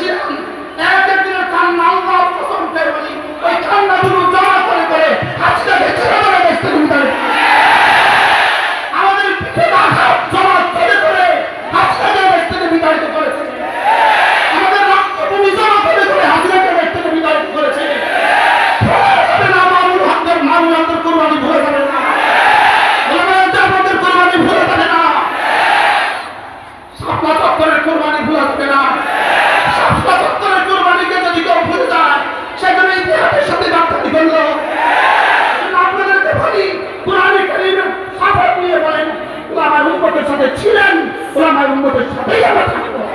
দেখছি আমি এক একজনের কান্না আল্লাহ পছন্দ করে বলি ওই আমাদের পিঠে আঘাত। ওলামার উন্মতের সাথেই আমরা থাকব